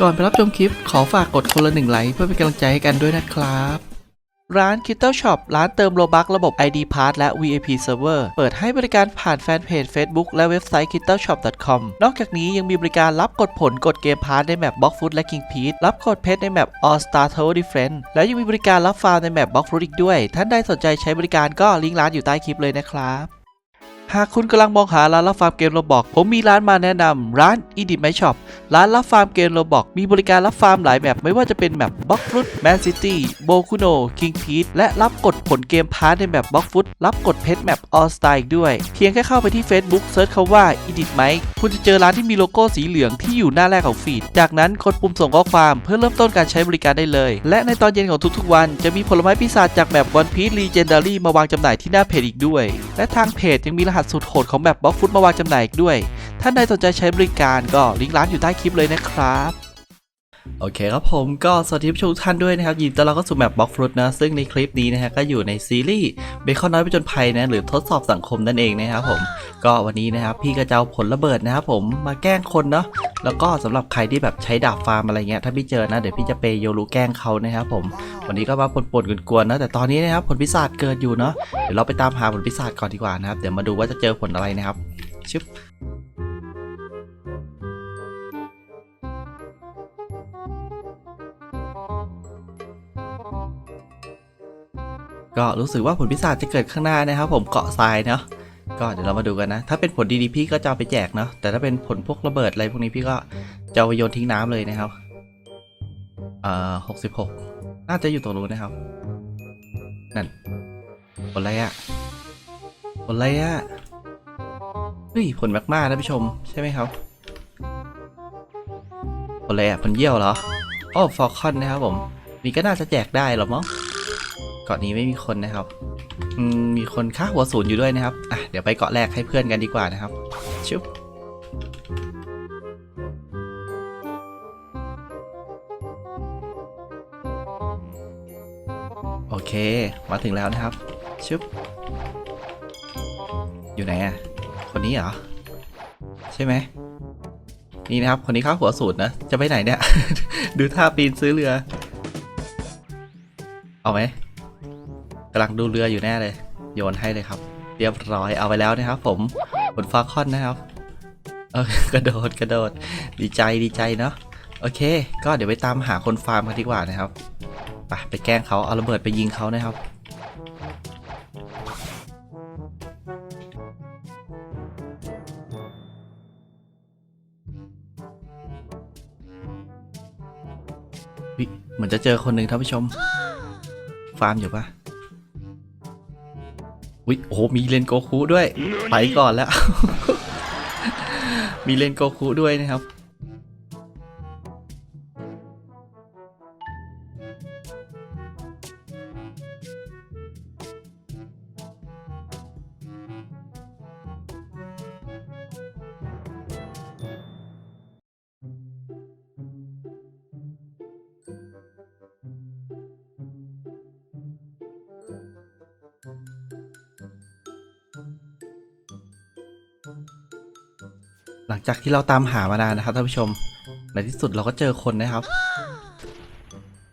ก่อนไปรับชมคลิปขอฝากกดคนละหนึ่งไลค์เพื่อเป็นกำลังใจให้กันด้วยนะครับ ร้าน k i t t l e Shop ร้านเติมโลบักระบบ ID Pass และ VIP Server เปิดให้บริการผ่านแฟนเพจ Facebook และเว็บไซต์ k i t t l e Shop com นอกจากนี้ยังมีบริการรับกดผลกดเกมพาร์ทในแมป Block Food และ King p e a c รับกดเพชรในแมป All Star Tower Defense และยังมีบริการรับฟาร์มในแมป Block Fruit อีกด้วย ท่านใดสนใจใช้บริการก็ลิงก์ร้านอยู่ใต้คลิปเลยนะครับ หากคุณกำลังมองหาร้านรับฟาร์มเกมโรบอกผมมีร้านมาแนะนำร้าน e d i t My Shop ร้านรับฟาร์มเกมโรบอกมีบริการรับฟาร์มหลายแบบไม่ว่าจะเป็นแบบบล็อกฟุตแมนซิตี้โบคุโนคิงพีทและรับกดผลเกมพาร์ทในแบบบล็อกฟุตรับกดเพชรแมปออสไตล์ด้วย เพียงแค่เข้าไปที่ Facebook เซิร์ชคำว่า e d i t My คุณจะเจอร้านที่มีโลโก้สีเหลืองที่อยู่หน้าแรกของฟีด จากนั้นกดปุ่มส่งข้อความเพื่อเริ่มต้นการใช้บริการได้เลย และในตอนเย็นของทุกๆ วันจะมีผลไม้ปีศาจจากแบบวันพีซรีเจนดารี่มาวางจำหน่ายที่หน้าเพจอีกด้วย และทางเพจยังมีรหัสสุดโหดของแบบบล็อกฟุตมาวางจำหน่ายอีกด้วย ท่านใดสนใจใช้บริการก็ลิงก์ร้านอยู่ใต้คลิปเลยนะครับ โอเคครับผมก็สวัสดีผู้ชมทุกท่านด้วยนะครับยินดีต้อนรับเข้าสู่แมปบล็อกฟรุตนะ ซึ่งในคลิปนี้นะฮะก็อยู่ในซีรีส์เบคอนน้อยไปจนภัยนะ หรือทดสอบสังคมนั่นเองนะครับผมก็วันนี้นะครับพี่ก็จะเอาผลระเบิดนะครับผมมาแกล้งคนเนาะแล้วก็สำหรับใครที่แบบใช้ดาบฟาร์มอะไรเงี้ยถ้าพี่เจอนะเดี๋ยวพี่จะเปยโยรูแกล้งเขานะครับผมวันนี้ก็มาปนๆกวนๆนะแต่ตอนนี้นะครับผลพิศาจเกิดอยู่เนาะเดี๋ยวเราไปตามหาผลพิศาจก่อนดีกว่านะครับเดี๋ยวมาดูว่าจะเจอผลอะไรนะครับชึบ ก็รู้สึกว่าผลพิศาจจะเกิดข้างหน้านะครับ ผมเกาะทรายเนาะก็เดี๋ยวเรามาดูกันนะ ถ้าเป็นผลดีๆพี่ก็จะเอาไปแจกเนาะแต่ถ้าเป็นผลพวกระเบิดอะไรพวกนี้พี่ก็จะเอาไปโยนทิ้งน้ำเลยนะครับเอ่าหกสิบหกน่าจะอยู่ตรงนู้นนะครับ นั่นผลอะไรอะผลอะไรอะเฮ้ยผลมากๆนะผู้ชมใช่ไหมครับผลอะไรอะผลเยี่ยวเหรออ๋อฟอลคอนนะครับผมนี่ก็น่าจะแจกได้หรอมั้ง เกาะนี้ไม่มีคนนะครับมมีคนค่าหัวศูนย์อยู่ด้วยนะครับอะเดี๋ยวไปเกาะแรกให้เพื่อนกันดีกว่านะครับ ชุบโอเค มาถึงแล้วนะครับชุบอยู่ไหนอะ คนนี้เหรอ ใช่ไหม นี่นะครับ คนนี้ค่าหัวศูนย์นะ จะไปไหนเนี่ย ดูท่าปีนซื้อเรือ เอาไหม กำลังดูเรืออยู่แน่เลย โยนให้เลยครับ เรียบร้อยเอาไปแล้วนะครับ ผมผลฟ้าคอนนะครับเออกระโดดกระโดดดีใจดีใจเนาะโอเค ก็เดี๋ยวไปตามหาคนฟาร์มกันดีกว่านะครับไปไปแกล้งเขาเอาระเบิดไปยิงเขานะครับวิเหมือนจะเจอคนหนึ่งท่านผู้ชม ฟาร์มอยู่ปะ วิโอ้มีเลนโกคุด้วย ไปก่อนแล้ว มีเลนโกคุด้วยนะครับ หลังจากที่เราตามหามานานนะครับท่านผู้ชม ในที่สุดเราก็เจอคนนะครับ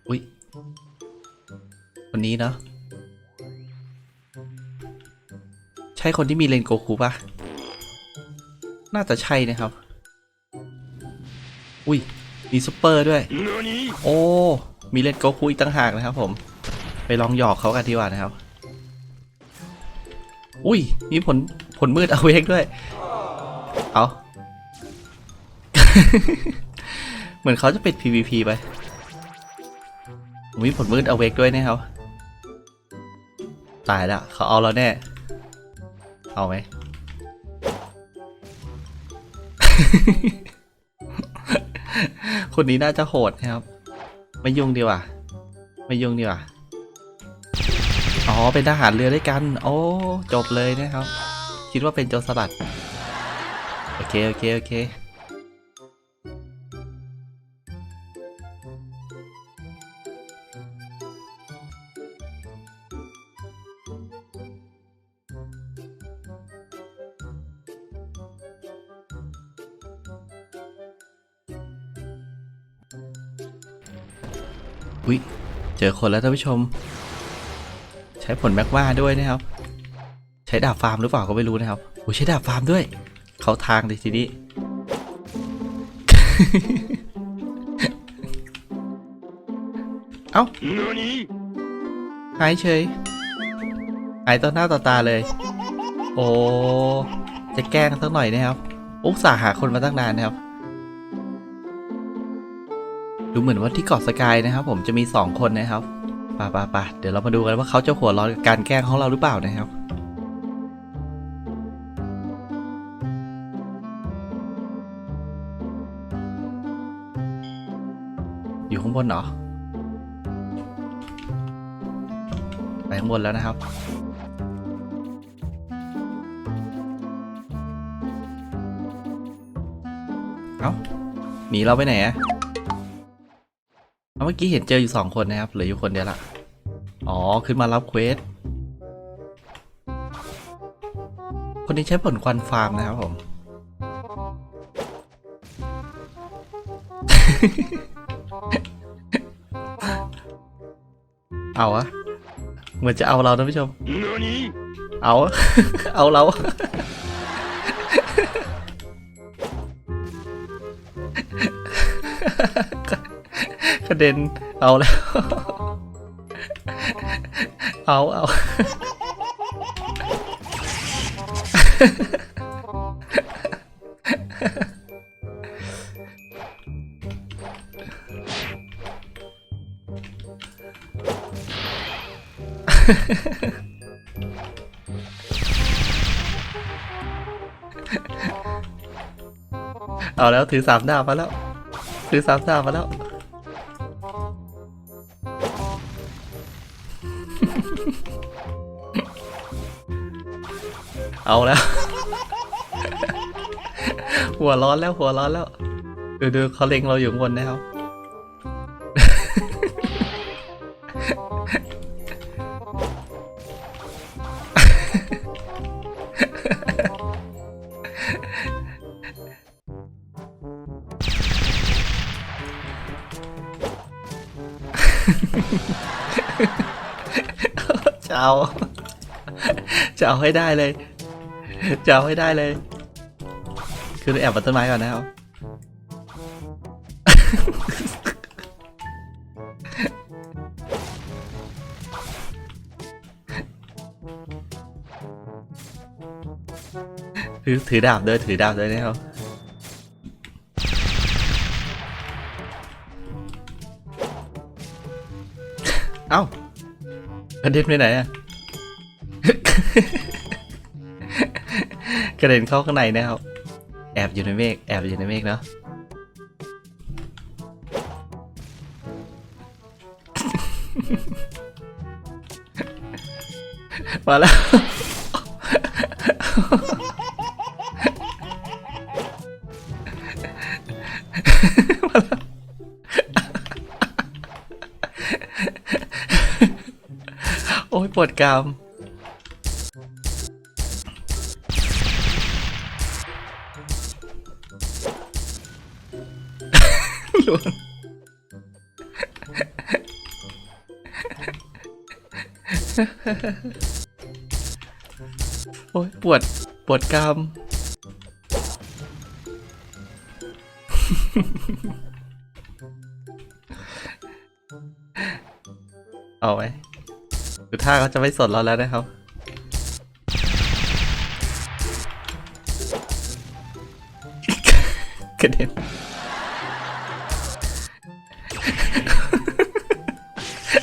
อุ๊ยคนนี้เนาะใช่คนที่มีเลนโกคูปะน่าจะใช่นะครับ อุ้ยมีซูเปอร์ด้วย โอ้ มีเลนโกคูอีกต่างหากนะครับผม ไปลองหยอกเขากันดีกว่านะครับ อุ้ย มีผลผลมืดเอาเวกด้วย เอา เหมือนเขาจะปิด PVP ไปมีผลมืดเอาเวกด้วยนะครับ ตายละเขาเอาเราแน่ เอาไหม คนนี้น่าจะโหดนะครับ ไม่ยุ่งดีกว่าไม่ยุ่งดีกว่าอ๋อ เป็นทหารเรือด้วยกัน โอ้ จบเลยนะครับ คิดว่าเป็นโจรสลัด โอเค โอเค โอเค เจอคนแล้วท่านผู้ชม ใช้ผลแมกมาด้วยนะครับ ใช้ดาบฟาร์มหรือเปล่าก็ไม่รู้นะครับโอ้ยใช้ดาบฟาร์มด้วย เขาทางเลยทีนี้ เอ้าหายเฉยหายต่อหน้าต่อตาเลย โอ้จะแกล้งสักหน่อยนะครับ อุตส่าห์หาคนมาตั้งนานนะครับ ดูเหมือนว่าที่เกาะสกายนะครับ ผมจะมีสองคนนะครับป่าป่าป่าเดี๋ยวเรามาดูกันว่าเขาจะหัวร้อนกับการแกล้งของเราหรือเปล่านะครับอยู่ข้างบนเหรอ ไปข้างบนแล้วนะครับ เอ้า หนีเราไปไหนอะ เอาเมื่อกี้เห็นเจออยู่สองคนนะครับเหลืออยู่คนเดียวละอ๋อขึ้นมารับเควสคนนี้ใช้ผลควันฟาร์มนะครับผม เอาอะเหมือนจะเอาเราท่านผู้ชม เอา เอาเราก ระเด็น เอาแล้ว เอาเอาเอาแล้วถือสามดาบมาแล้ว ถือสามดาบมาแล้ว เอาแล้ว หัวร้อนแล้วหัวร้อนแล้ว ดูดูเขาเล็งเราอยู่บนนะครับจะเอาจะเอาให้ได้เลย จะเอาให้ได้เลย คือแอบบนต้นไม้ก่อนนะครับถือถือดาบด้วยถือดาบด้วยนะครับเอ้ากระเด็นไปไหนอะ กระเด็นเข้าข้างในนะครับ แอบอยู่ในเมฆแอบอยู่ในเมฆเนาะมาแล้ว มาแล้วโอ้ยปวดกราม วงโอ้ยปวด ปวดกราม เอาไว้คือท่าเขาจะไม่สนเราแล้วนะครับ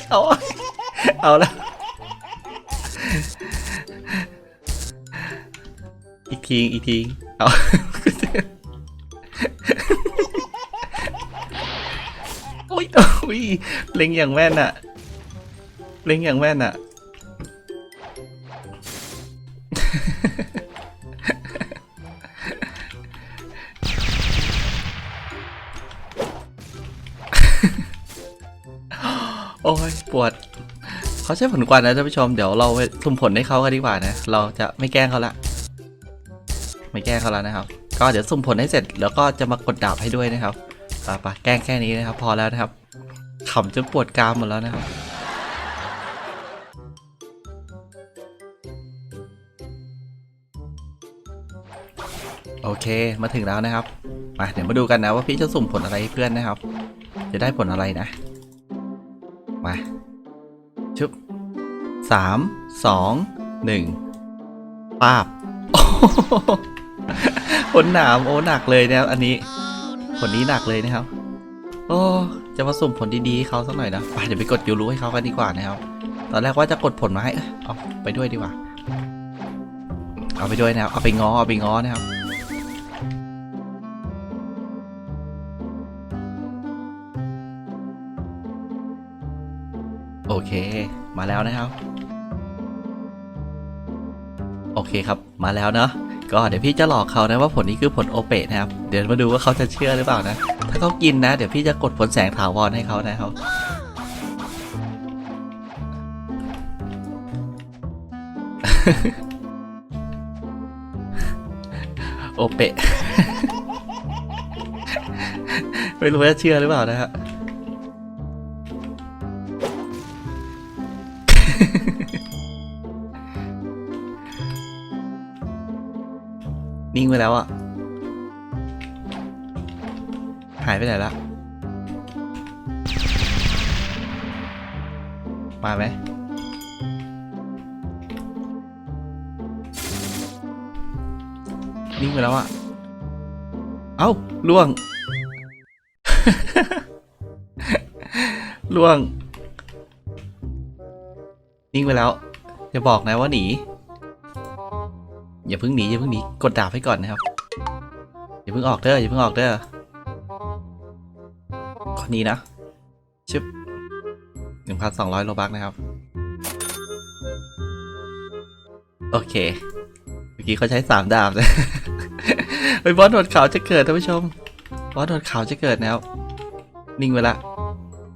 เอาเอาแล้วอีกทีอีกทีเอาโอ้ยโอ้ยเล็งอย่างแม่นอะเล็งอย่างแม่นอะ โอ้ยปวด เขาใช้ผลกวนนะท่านผู้ชม เดี๋ยวเราไปสุ่มผลให้เขากันดีกว่านะ เราจะไม่แกล้งเขาละ ไม่แกล้งเขาแล้วนะครับ ก็เดี๋ยวสุ่มผลให้เสร็จ แล้วก็จะมากดดาบให้ด้วยนะครับป่ะป่ะแกล้งแค่นี้นะครับ พอแล้วนะครับขำจนปวดกรามหมดแล้วนะครับโอเค มาถึงแล้วนะครับมาเดี๋ยวมาดูกันนะว่าพี่จะสุ่มผลอะไรให้เพื่อนนะครับ จะได้ผลอะไรนะ มาชุบสามสองหนึ่งปาบโอ้โหผลหนามโอ้หนักเลยนะครับอันนี้ผลนี้หนักเลยนะครับ โอ้จะมาสุ่มผลดีๆให้เขาสักหน่อยนะไปเดี๋ยวไปกดยูรู้ให้เขากันดีกว่านะครับ ตอนแรกว่าจะกดผลมาให้เอ้ยเอาไปด้วยดีกว่า เอาไปด้วยนะครับเอาไปง้อเอาไปง้อนะครับ โอเค มาแล้วนะครับ โอเคครับ มาแล้วเนาะ ก็เดี๋ยวพี่จะหลอกเขานะว่าผลนี้คือผลโอเปะนะครับ เดี๋ยวมาดูว่าเขาจะเชื่อหรือเปล่านะ ถ้าเขากินนะ เดี๋ยวพี่จะกดผลแสงถาวรให้เขานะครับโอเปะ ไม่รู้ว่าจะเชื่อหรือเปล่านะฮะ งไปแล้วอะหายไปไหนละมาไหมนิ่งไปแล้วอะเอ้าล่วง ล่วง นิ่งไปแล้ว อย่าบอกนะว่าหนี อย่าเพิ่งหนีอย่าเพิ่งหนีกดดาบให้ก่อนนะครับอย่าเพิ่งออกเด้ออย่าเพิ่งออกเด้อคนนี้นะชึบหนึ่งพันสองร้อยโลบักนะครับ โอเค เมื่อกี้เขาใช้สามดาบเลยไปบอสโดดขาวจะเกิดท่านผู้ชม บอสโดดขาวจะเกิดนะครับนิ่งไปละ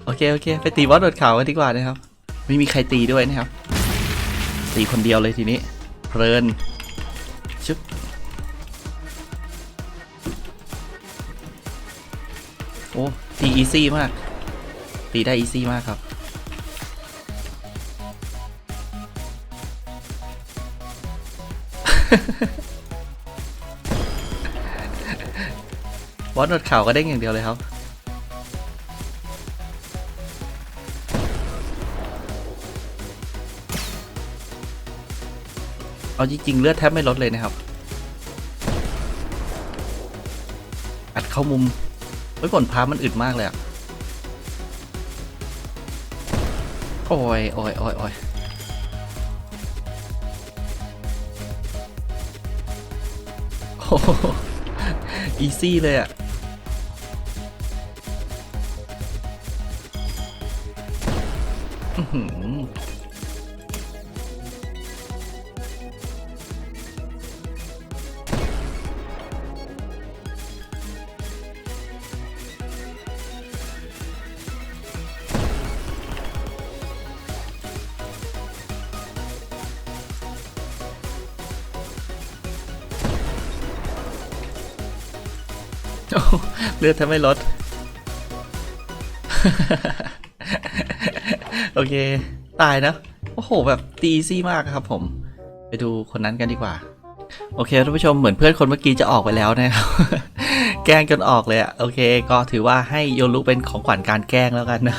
โอเคโอเค ไปตีบอสโดดขาวกันดีกว่านะครับ ไม่มีใครตีด้วยนะครับ ตีคนเดียวเลยทีนี้ เพลิน ชึบโอ้ตีอีซี่มาก ตีได้อีซี่มากครับวอดหนวดข่าวก็เด้งอย่างเดียวเลยครับ เอาจริงๆเลือดแทบไม่ลดเลยนะครับ อัดเข้ามุมเฮ้ผลพามันอึดมากเลยอะโอ้ยโอ้ยโอ้ยโอ้ยโอ้อีซี่เลยอะอ เลือดทำไม่ลด โอเค ตายนะ โอ้โห แบบตีซี่มากครับผม ไปดูคนนั้นกันดีกว่า โอเคท่านผู้ชมเหมือนเพื่อนคนเมื่อกี้จะออกไปแล้วนะครับ แกล้งจนออกเลยอะโอเค ก็ถือว่าให้โยรุเป็นของขวัญการแกล้งแล้วกันนะ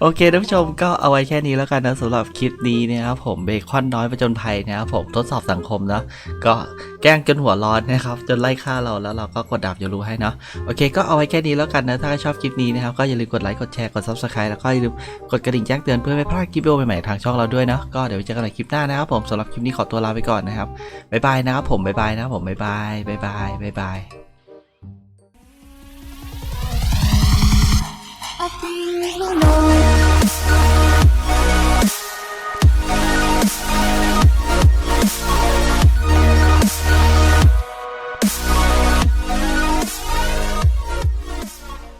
โอเคท่านผู้ชมก็เอาไว้แค่นี้แล้วกันนะสำหรับคลิปนี้นะครับผมเบคอนน้อยประจนภัยนะครับผมทดสอบสังคมเนาะก็แกล้งจนหัวร้อนนะครับจนไล่ฆ่าเราแล้วเราก็กดดับโยรุให้เนาะโอเค ก็เอาไว้แค่นี้แล้วกันนะถ้าชอบคลิปนี้นะครับก็อย่าลืมกดไลค์กดแชร์กด subscribe แล้วก็อย่าลืมกดกระดิ่งแจ้งเตือนเพื่อไม่พลาดคลิปวิดีโอใหม่ๆทางช่องเราด้วยเนาะก็เดี๋ยวเจอกันในคลิปหน้านะครับผมสำหรับคลิปนี้ขอตัวลาไปก่อนนะครับบ๊ายบายนะครับผมบ๊ายบายนะครับผมบ๊ายบายบ๊ายบายบ๊ายบาย I things will know.